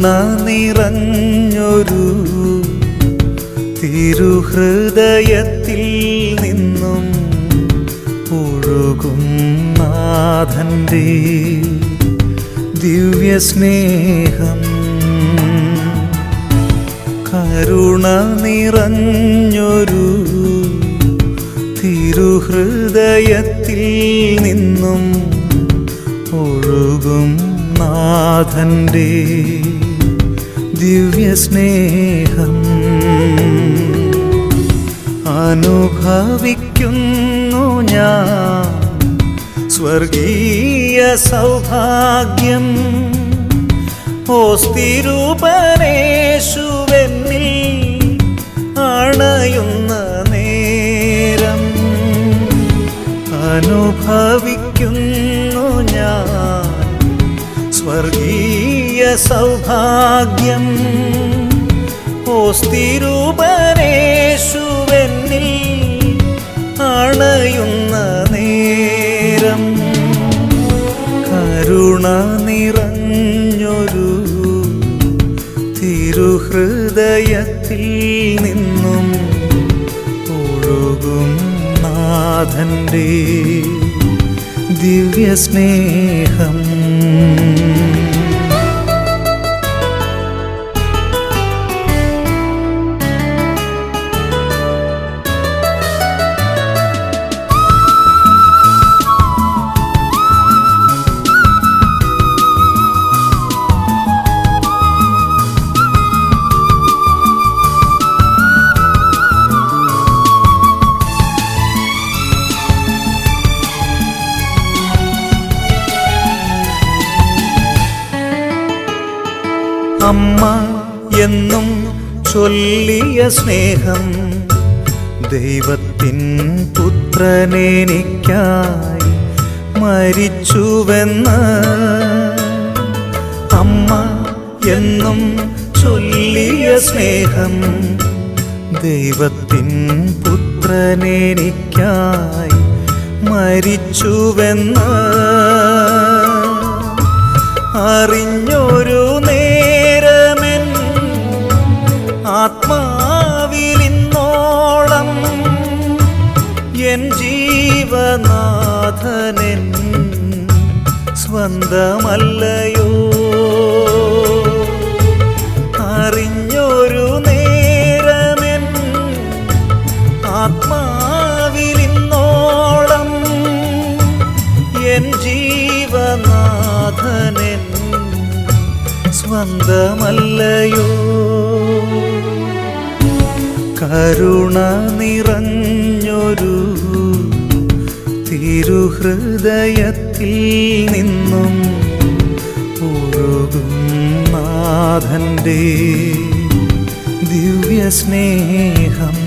കരുണ നിറഞ്ഞൊരു തിരുഹൃദയത്തിൽ നിന്നും ഒഴുകും നാഥന്റെ ദിവ്യസ്നേഹം. കരുണ നിറഞ്ഞൊരു തിരുഹൃദയത്തിൽ നിന്നും ഒഴുകും നാഥന്റെ ദിവ്യസ്നേഹം അനുഭവിക്കുന്നു ഞാൻ. സ്വർഗീയ സൗഭാഗ്യം ഓസ്തിരൂപനേശുവെന്നിൽ അണയുന്ന നേരം അനുഭവിക്കുന്നു ഞാൻ. സ്വർഗീയ സൗഭാഗ്യം. ഓസ്തിരൂപനേശുവെന്നിൽ അണയുന്ന നേരം. കരുണ നിറഞ്ഞൊരു തിരുഹൃദയത്തിൽ നിന്നും ഒഴുകും നാഥന്റെ ദിവ്യസ്നേഹം. ചൊല്ലിയ സ്നേഹം ദൈവത്തിൻ പുത്രനെനിക്കായി മരിച്ചുവെന്ന് അമ്മ എന്നും ചൊല്ലിയ സ്നേഹം ദൈവത്തിൻ പുത്രനെനിക്കായി മരിച്ചുവെന്ന് അറിഞ്ഞൊരു നേരമെൻ എൻ ജീവനാഥനൻ സ്വന്തമല്ലയോ? അറിഞ്ഞൊരു നേരമെൻ ആത്മാവിലിന്നോളം എൻ ജീവനാഥനൻ സ്വന്തമല്ലയോ? കരുണ നിറഞ്ഞൊരു തിരുഹൃദയത്തിൽ നിന്നും ഒഴുകും നാഥന്റെ ദിവ്യസ്നേഹം.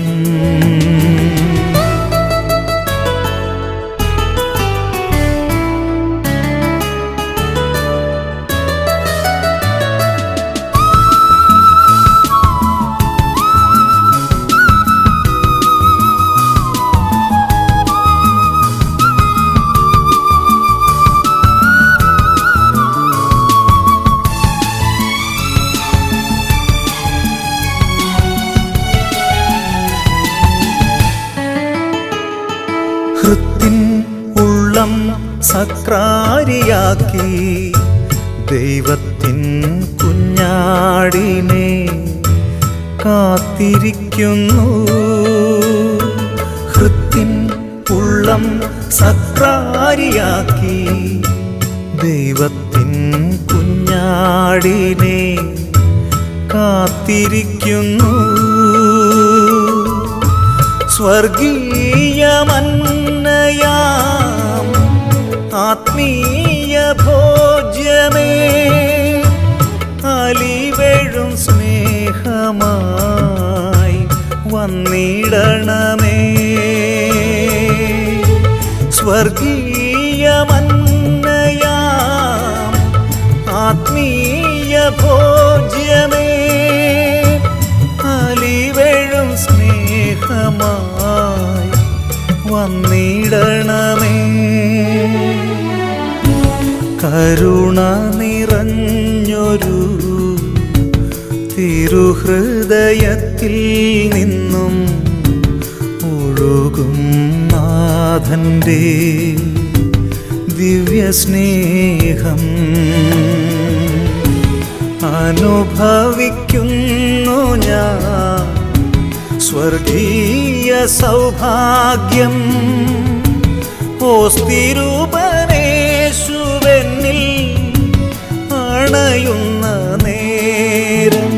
സക്രാരിയാക്കി ദൈവത്തിൻ കുഞ്ഞാടിനെ കാത്തിരിക്കുന്നു. ഹൃത്തിൻ ഉള്ളം സക്രാരിയാക്കി ദൈവത്തിൻ കുഞ്ഞാടിനെ കാത്തിരിക്കുന്നു. സ്വർഗീയമന്നയാം ആത്മീയ ഭോജ്യമേ. അലിവെഴും സ്നേഹമായി വന്നിടണമേ. സ്വർഗീയമന്നയാം ആത്മീയ ഭോജ്യമേ. അലിവെഴും സ്നേഹമായി വന്നിടണമേ. കരുണ നിറഞ്ഞൊരു തിരുഹൃദയത്തിൽ നിന്നും ഒഴുകും നാഥന്റെ ദിവ്യസ്നേഹം. അനുഭവിക്കുന്നു ഞാൻ സ്വർഗീയ സൗഭാഗ്യം. ഓസ്തിരൂപനേശുവെന്നിൽ അണയുന്ന നേരം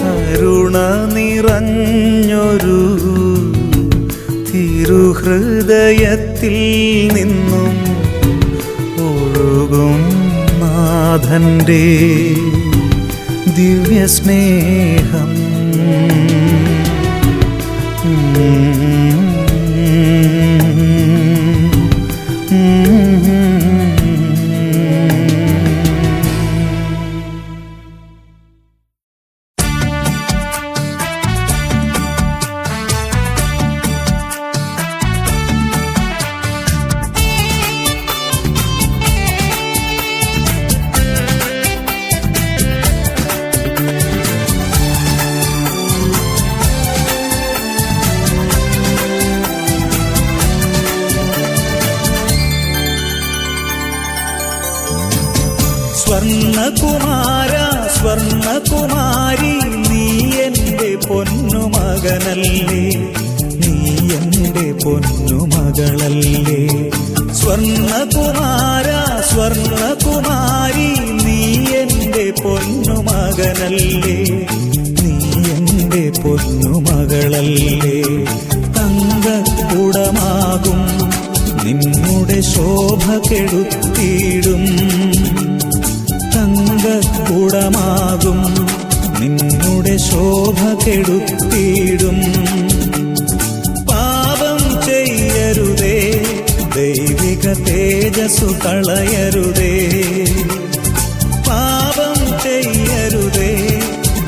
കരുണ നിറഞ്ഞൊരു തിരുഹൃദയത്തിൽ നിന്നും ഒഴുകും നാഥന്റെ ദിവ്യസ്നേഹം. സ്വർണകുമാര തങ്കക്കുടമാകും നിന്നുടെ ശോഭ കെടുത്തിടും പാപം ചെയ്യരുതേ ദൈവിക തേജസ്സു കളയരുതേ. പാപം ചെയ്യരുതേ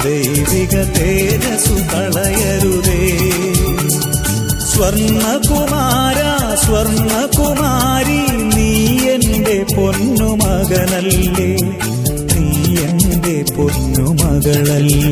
ദൈവിക തേജസ്സു കളയരുതേ. സ്വർണകുമാര സ്വർണകുമാരി നീ എന്റെ പൊന്നുമകനല്ലേ. പൊന്നുമകളല്ലേ?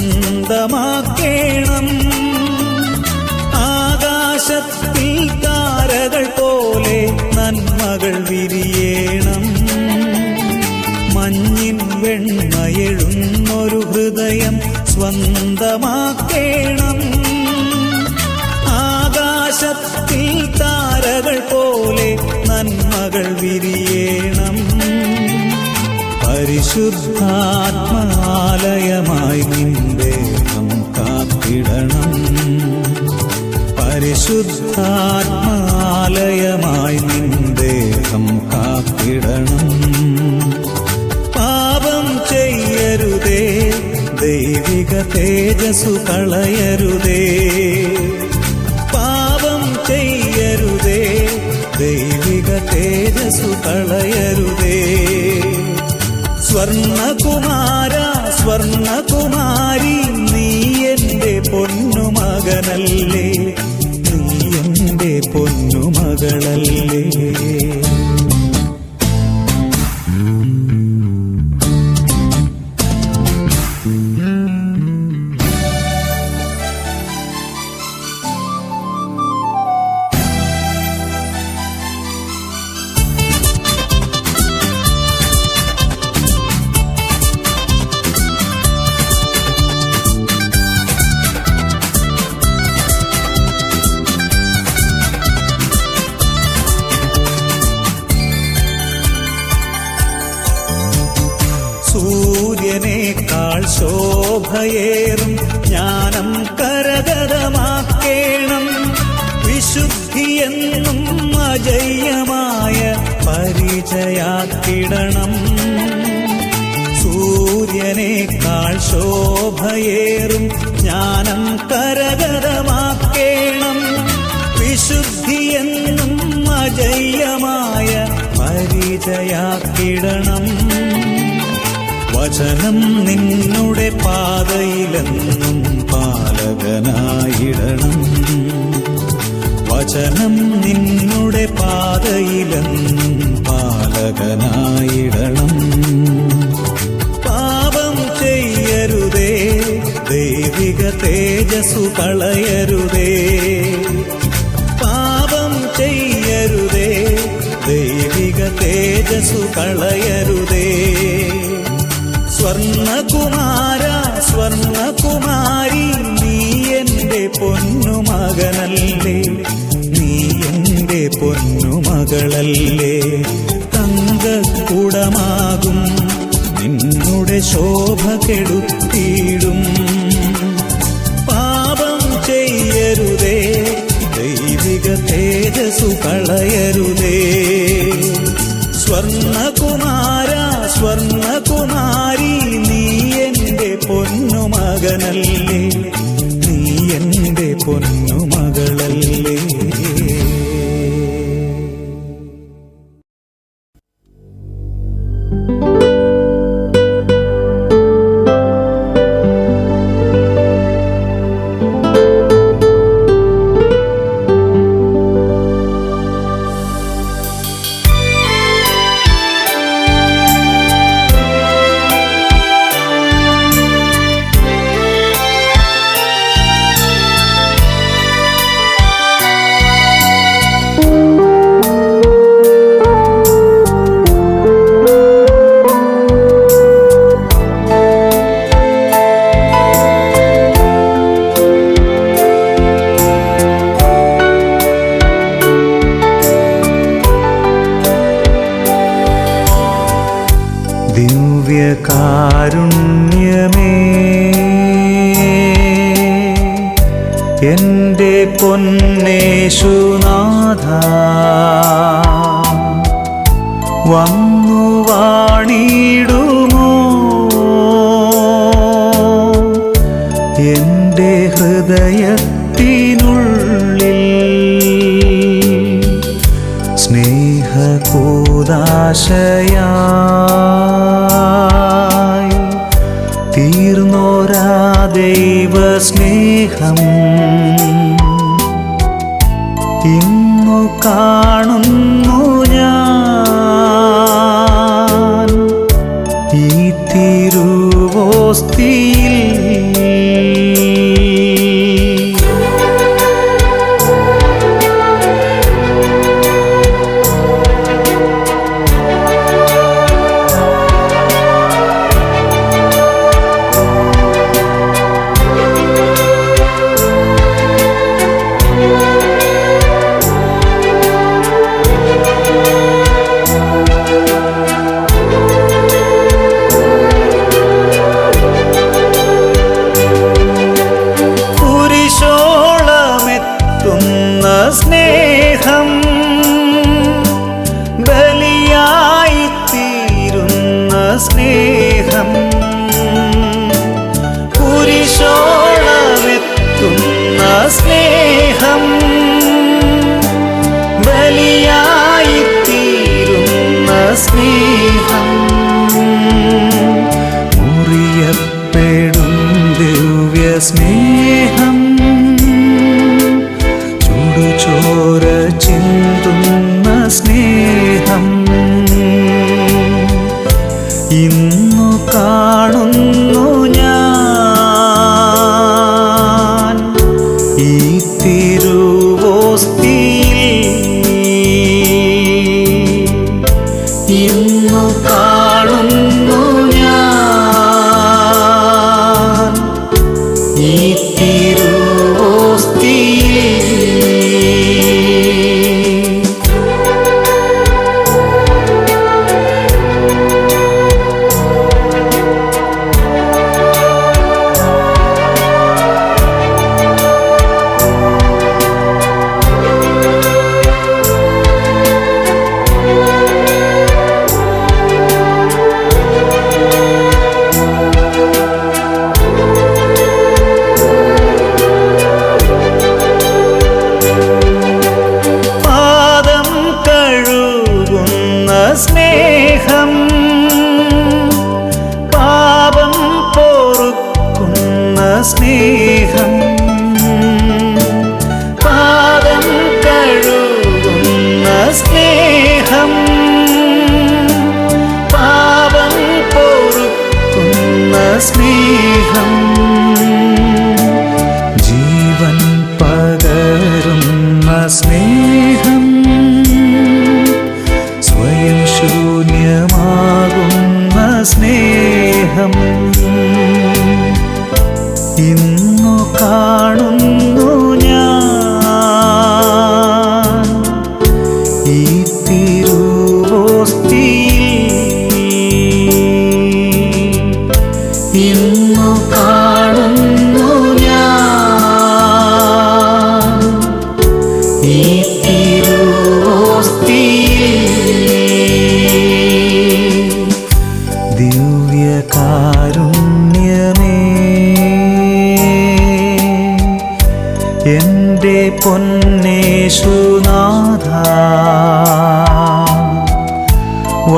സ്വന്തമാക്കേണം ആകാശത്തിൽ താരകൾ പോലെ നന്മകൾ വിരിയേണം. മഞ്ഞിൻ വെണ്മയെഴുന്നൊരു ഹൃദയം സ്വന്തമാക്കേണം. ആകാശത്തിൽ താരകൾ പോലെ നന്മകൾ വിരിയേണം പരിശുദ്ധാത്മാലയമായി നിന്ദേഹം കാത്തിടണം. പരിശുദ്ധാത്മാലയമായി നിന്ദേഹം കാത്തിടണം. പാപം ചെയ്യരുതേ ദൈവിക തേജസ്സു കളയരുതേ. പാപം ചെയ്യരുതേ ദൈവിക തേജസ്സു കളയരുതേ. സ്വർണകുമാര സ്വർണകുമാരി നീ എന്റെ പൊന്നുമകനല്ലേ? നീ എന്റെ പൊന്നുമകളല്ലേ? ശോഭയേറും ജ്ഞാനം കരകരമാക്കേണം വിശുദ്ധിയെന്നും അജയ്യമായ പരിചയാക്കിടണം. വചനം നിന്നുടെ പാതയിലെന്നും പാലകനായിടണം. വചനം നിന്നുടെ പാതയിലെന്നും പാലകനായിടണം. തേജസ്സു കളയരുതേ. പാപം ചെയ്യരുതേ. ദൈവിക തേജസ്സു കളയരുതേ. സ്വർണകുമാര സ്വർണകുമാരി നീ എന്റെ പൊന്നുമകനല്ലേ. നീ എന്റെ പൊന്നുമകളല്ലേ. തങ്കക്കുടമാകും നിന്നുടെ ശോഭ കെടുത്തിയിടും തേജസ്സു കളയരുതേ. സ്വർണകുമാര സ്വർണകുമാരി നീ എന്റെ പൊന്നുമകനല്ലേ. നീ എന്റെ പൊന്നുമകളല്ലേ. പൊന്നേശുനാഥ. വന്നു വാണിടുമോ? എന്റെ ഹൃദയത്തിനുള്ളിൽ സ്നേഹകൂദാശയായി തീർന്നോരാ ദൈവ സ്നേഹം സ്നേഹം ബലിയായി തീരുന്ന സ്നേഹം മുറിയപ്പെടും ദിവ്യ സ്നേഹം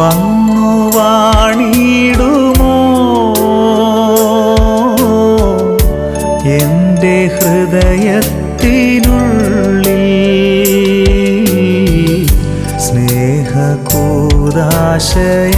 വന്നു വാണിടുമോ? എന്റെ ഹൃദയത്തിനുള്ളിൽ സ്നേഹകൂദാശയായി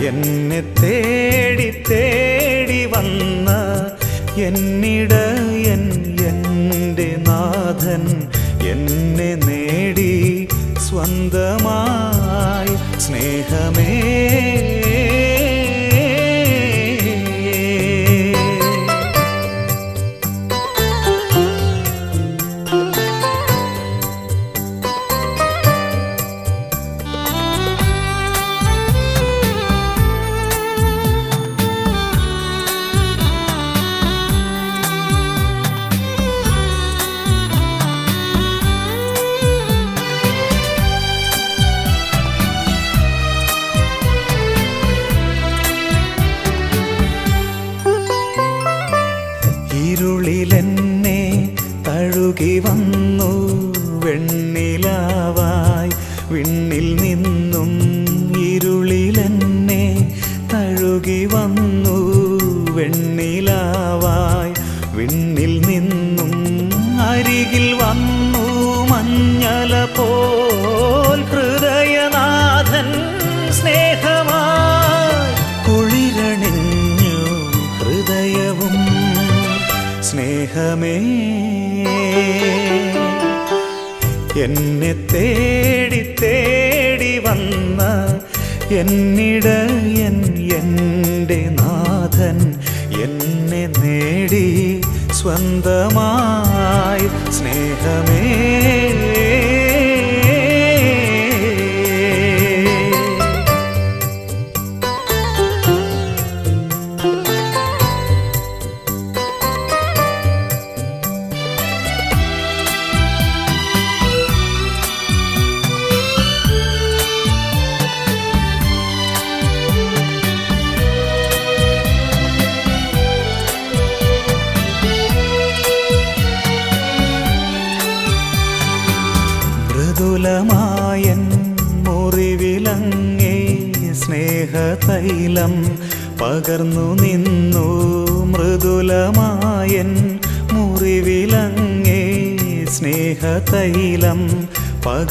എന്നെ തേടി തേടി വന്ന എന്നിട എന്റെ നാഥൻ എന്നെ നേടി സ്വന്തമായി സ്നേഹമേ. തഴുകി വന്നു വെണ്ണിലാവായി. വിണ്ണിൽ നിന്നും ഇരുളിലെന്നെ തഴുകി വന്നു വെണ്ണിലാവായി. വിണ്ണിൽ നിന്നും അരികിൽ വന്നു മഞ്ഞല പോൽ ഹൃദയനാഥൻ സ്നേഹമായി. ഹൃദയവും സ്നേഹമേ എന്നെ തേടി തേടി വന്ന എന്നിടയൻ എന്റെ നാഥൻ എന്നെ നേടി സ്വന്തമായി സ്നേഹമേ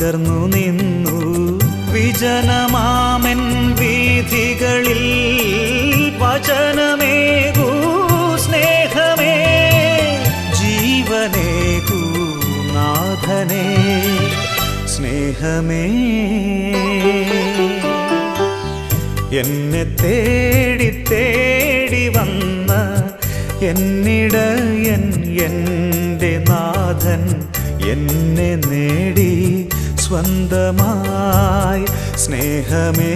പകർന്നു നിന്നു. വിജനമാമൻ വീഥികളിൽ വചനമേകൂ സ്നേഹമേ. ജീവനേകൂ നാഥനേ. സ്നേഹമേ. എന്നെ തേടി തേടി വന്ന എന്നിടയൻ എന്റെ നാഥൻ എന്നെ നേടി സ്വന്തമായി സ്നേഹമേ.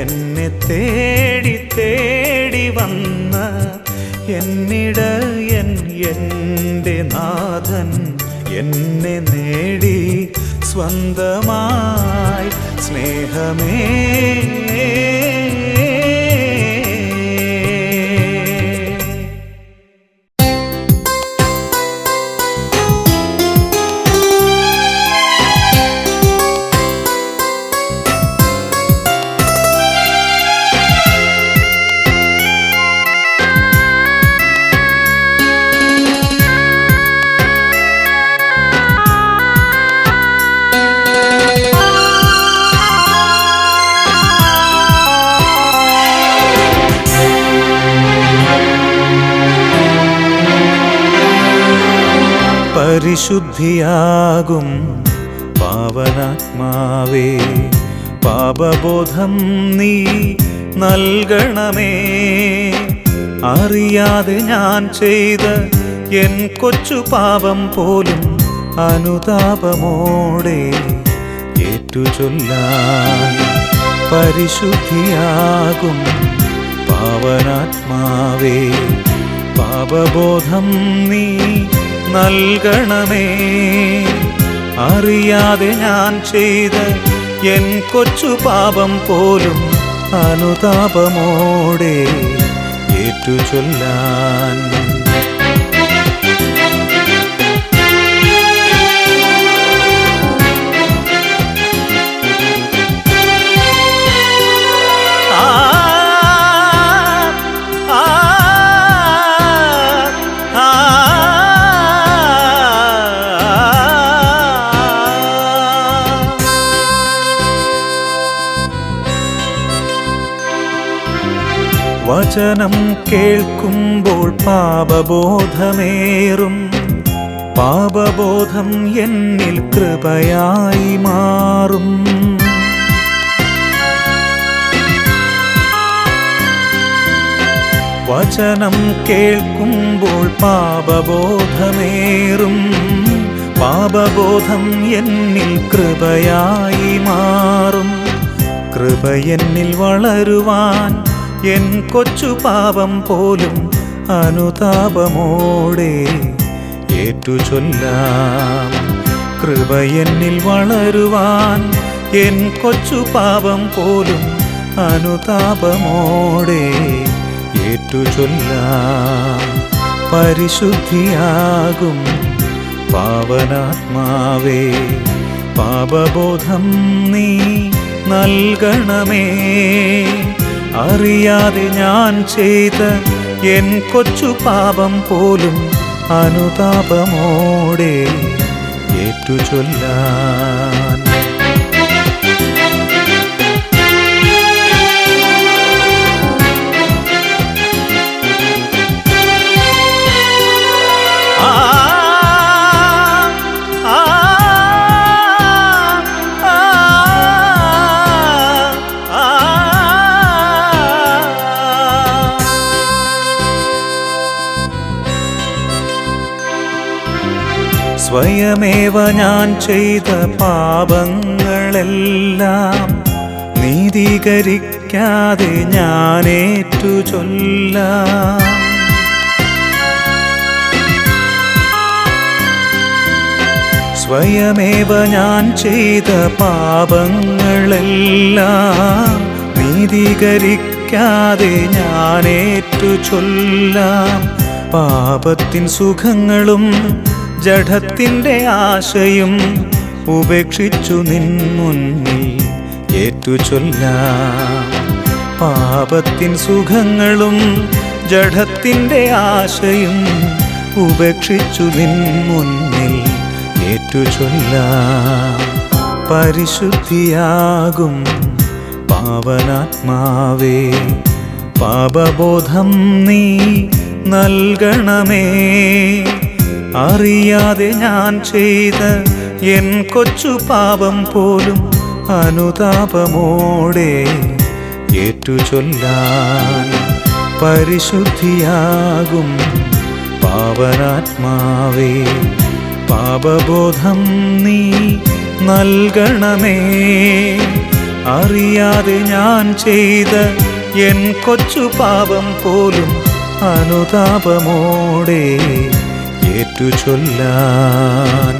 എന്നെ തേടി തേടി വന്ന എന്നിടയൻ എന്റെ നാഥൻ എന്നെ നേടി സ്വന്തമായി സ്നേഹമേ. പരിശുദ്ധിയാകും പാവനാത്മാവേ. പാപബോധം നീ നൽകണമേ. അറിയാതെ ഞാൻ ചെയ്ത എൻ കൊച്ചു പാപം പോലും അനുതാപമോടെ ഏറ്റുചൊല്ലാൻ പരിശുദ്ധിയാകും പാവനാത്മാവേ. പാപബോധം നീ നൽകണമേ. അറിയാതെ ഞാൻ ചെയ്ത എൻ കൊച്ചു പാപം പോലും അനുതാപമോടെ ഏറ്റുചൊല്ലാൻ വചനം കേൾക്കുമ്പോൾ പാപബോധമേറും. പാപബോധം എന്നിൽ കൃപയായി മാറും. വചനം കേൾക്കുമ്പോൾ പാപബോധമേറും. പാപബോധം എന്നിൽ കൃപയായി മാറും. കൃപ എന്നിൽ വളരുവാൻ എൻ കൊച്ചു പാപം പോലും അനുതാപമോടെ ഏറ്റുചൊല്ലാം. കൃപ എന്നിൽ വളരുവാൻ എൻ കൊച്ചു പാപം പോലും അനുതാപമോടെ ഏറ്റു ചൊല്ലാം പരിശുദ്ധിയാകും പാവനാത്മാവേ പാപബോധം നീ നൽകണമേ. അറിയാതെ ഞാൻ ചെയ്ത എൻ കൊച്ചു പാപം പോലും അനുതാപമോടെ ഏറ്റുചൊല്ലാൻ സ്വയമേവ ഞാൻ ചെയ്ത പാപങ്ങളെല്ലാം നീതീകരിക്കാതെ ഞാനേറ്റു ചൊല്ലാം സ്വയമേവ ഞാൻ ചെയ്ത പാപങ്ങളെല്ലാം നീതീകരിക്കാതെ ഞാനേറ്റു ചൊല്ലാം പാപത്തിൻ സുഖങ്ങളും ജഡത്തിന്റെ ആശയും ഉപേക്ഷിച്ചു നിൻ മുന്നിൽ ഏറ്റു ചൊല്ലാം പാപത്തിൻ സുഖങ്ങളും ജഡത്തിന്റെ ആശയും ഉപേക്ഷിച്ചു നിൻ മുന്നിൽ ഏറ്റുചൊല്ലാം. പരിശുദ്ധിയാകും പാവനാത്മാവേ പാപബോധം നീ നൽകണമേ. അറിയാതെ ഞാൻ ചെയ്ത എൻ കൊച്ചു പാപം പോലും അനുതാപമോടെ ഏറ്റുചൊല്ലാൻ പരിശുദ്ധിയാകും പാവനാത്മാവേ. പാപബോധം നീ നൽകണമേ. അറിയാതെ ഞാൻ ചെയ്ത എൻ കൊച്ചു പാപം പോലും അനുതാപമോടെ ഏറ്റുചൊല്ലാൻ